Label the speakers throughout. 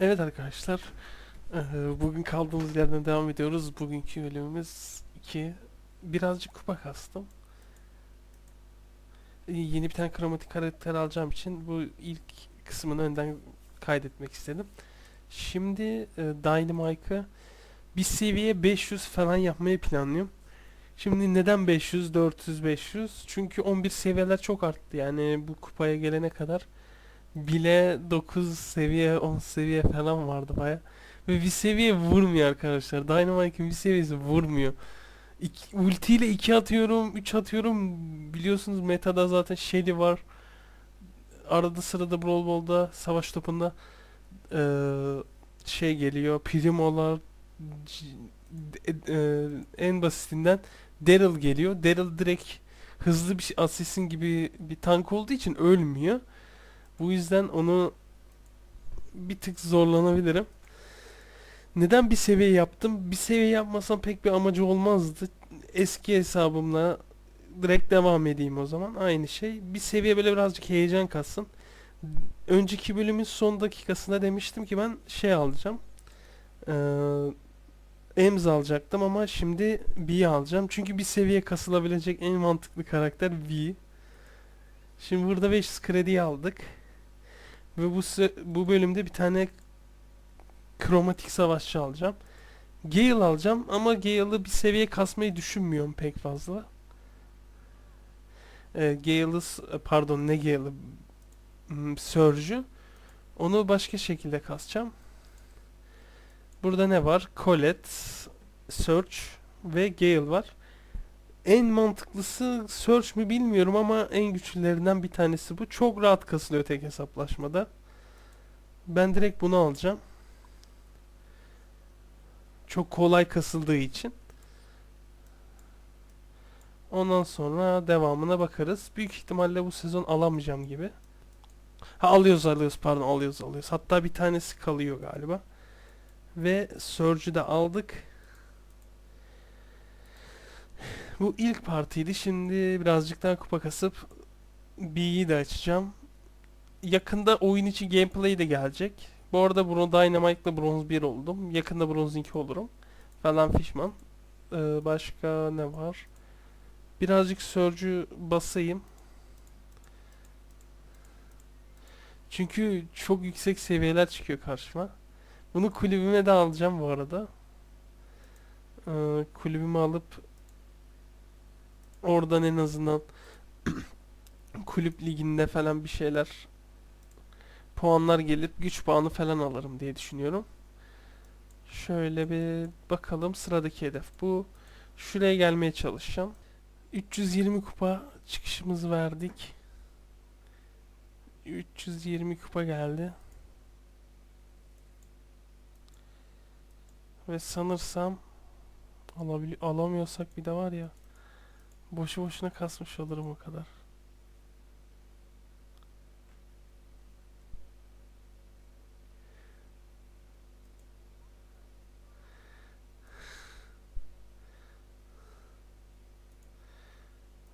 Speaker 1: Evet arkadaşlar, bugün kaldığımız yerden devam ediyoruz. Bugünkü bölümümüz 2. Birazcık kupa kastım. Yeni bir tane kromatik karakter alacağım için bu ilk kısmını önden kaydetmek istedim. Şimdi Dynamike'ı bir seviye 500 falan yapmayı planlıyorum. Şimdi neden 500, 400, 500? Çünkü 11 seviyeler çok arttı. Yani bu kupaya gelene kadar bile 9 seviye 10 seviye falan vardı baya. Ve bir seviye vurmuyor arkadaşlar. Dynamite'ın bir seviyesi vurmuyor. İki, ulti ile 2 atıyorum, 3 atıyorum. Biliyorsunuz metada zaten Shelly var. Arada sırada Brawl Ball'da, savaş topunda eee, şey geliyor. Primo'lar d- eee, en basitinden Daryl geliyor. Daryl direkt hızlı bir assassin gibi bir tank olduğu için ölmüyor. Bu yüzden onu bir tık zorlanabilirim. Neden bir seviye yaptım? Bir seviye yapmasam pek bir amacı olmazdı. Eski hesabımla direkt devam edeyim o zaman. Aynı şey. Bir seviye böyle birazcık heyecan katsın. Önceki bölümün son dakikasında demiştim ki ben şey alacağım. Ee, Ems alacaktım ama şimdi V'yi alacağım. Çünkü bir seviye kasılabilecek en mantıklı karakter V. Şimdi burada 500 kredi aldık. Ve bu bu bölümde bir tane kromatik savaşçı alacağım. Gale alacağım ama Gale'ı bir seviye kasmayı düşünmüyorum pek fazla. Ee, Gale'ı pardon ne Gale'ı Hmm, Surge'ü onu başka şekilde kasacağım. Burada ne var? Colette, Surge ve Gale var. En mantıklısı Surge mü bilmiyorum ama en güçlülerinden bir tanesi bu. Çok rahat kasılıyor tek hesaplaşmada. Ben direkt bunu alacağım. Çok kolay kasıldığı için. Ondan sonra devamına bakarız. Büyük ihtimalle bu sezon alamayacağım gibi. Ha alıyoruz alıyoruz pardon alıyoruz alıyoruz. Hatta bir tanesi kalıyor galiba. Ve Surge'ü de aldık. Bu ilk partiydi. Şimdi birazcık daha kupa kasıp B'yi de açacağım. Yakında oyun içi gameplay de gelecek. Bu arada bunu Dynamite'la bronz 1 oldum. Yakında bronz 2 olurum. Falan fişman. Ee, başka ne var? Birazcık Surge'ü basayım. Çünkü çok yüksek seviyeler çıkıyor karşıma. Bunu kulübüme de alacağım bu arada. Ee, kulübüme alıp oradan en azından kulüp liginde falan bir şeyler puanlar gelip güç puanı falan alırım diye düşünüyorum. Şöyle bir bakalım sıradaki hedef bu. Şuraya gelmeye çalışacağım. 320 kupa çıkışımızı verdik. 320 kupa geldi. Ve sanırsam alabili alamıyorsak bir de var ya boşu boşuna kasmış olurum o kadar.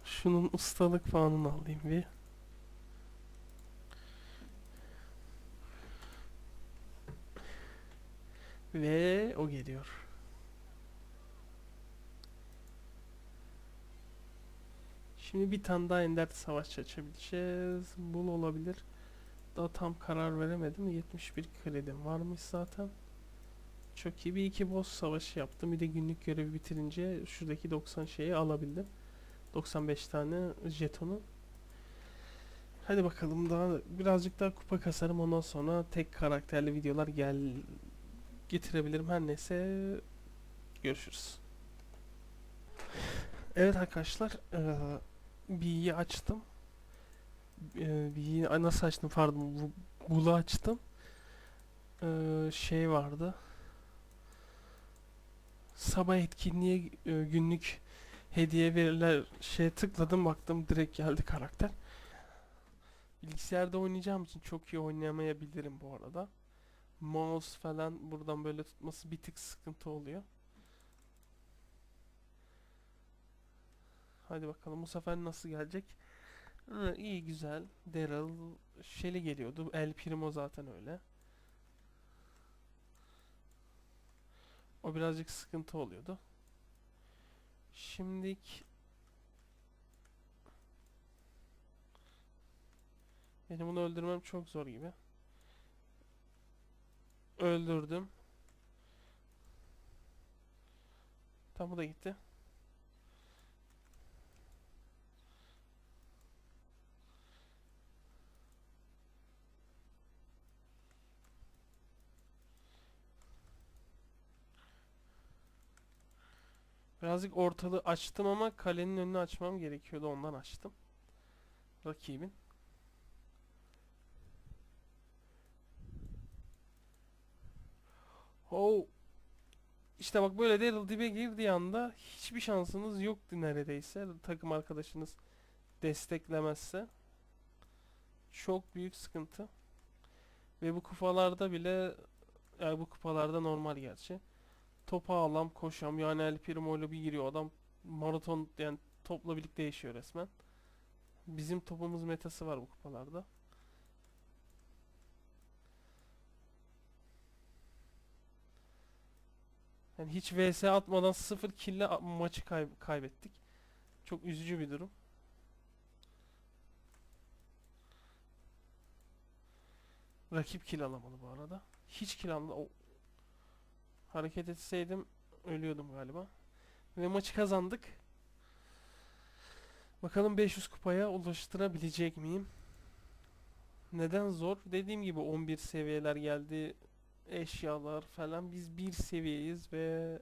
Speaker 1: Şunun ustalık puanını alayım bir. Ve o geliyor. Şimdi bir tane daha Ender Savaşçı açabileceğiz. Bul olabilir. Daha tam karar veremedim. 71 kredim varmış zaten. Çok iyi bir iki boss savaşı yaptım. Bir de günlük görevi bitirince şuradaki 90 şeyi alabildim. 95 tane jetonu. Hadi bakalım daha birazcık daha kupa kasarım ondan sonra tek karakterli videolar gel getirebilirim her neyse görüşürüz. Evet arkadaşlar B'yi açtım. Eee B'yi nasıl açtım pardon bu Bul'u açtım. Eee, şey vardı. Sabah etkinliğe e, günlük hediye verirler şeye tıkladım baktım direkt geldi karakter. Bilgisayarda oynayacağım için çok iyi oynayamayabilirim bu arada. Mouse falan buradan böyle tutması bir tık sıkıntı oluyor. Hadi bakalım bu sefer nasıl gelecek? Ha, iyi güzel. Daryl, Shelly geliyordu. El Primo zaten öyle. O birazcık sıkıntı oluyordu. Şimdilik benim bunu öldürmem çok zor gibi. Öldürdüm. Tam bu da gitti. Birazcık ortalığı açtım ama kalenin önünü açmam gerekiyordu ondan açtım. Rakibin. Oh. İşte bak böyle Daryl dibe girdiği anda hiçbir şansınız yoktu neredeyse. Takım arkadaşınız desteklemezse. Çok büyük sıkıntı. Ve bu kupalarda bile yani bu kupalarda normal gerçi. Topa alam koşam yani El Primo ile bir giriyor adam maraton yani topla birlikte yaşıyor resmen. Bizim topumuz metası var bu kupalarda. Yani hiç vs atmadan 0 kill'le a- maçı kay- kaybettik. Çok üzücü bir durum. Rakip kill alamadı bu arada. Hiç kill alamadı. Hareket etseydim ölüyordum galiba. Ve maçı kazandık. Bakalım 500 kupaya ulaştırabilecek miyim? Neden zor? Dediğim gibi 11 seviyeler geldi. Eşyalar falan. Biz bir seviyeyiz ve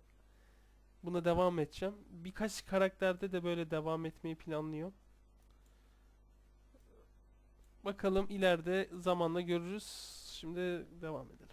Speaker 1: buna devam edeceğim. Birkaç karakterde de böyle devam etmeyi planlıyorum. Bakalım ileride zamanla görürüz. Şimdi devam edelim.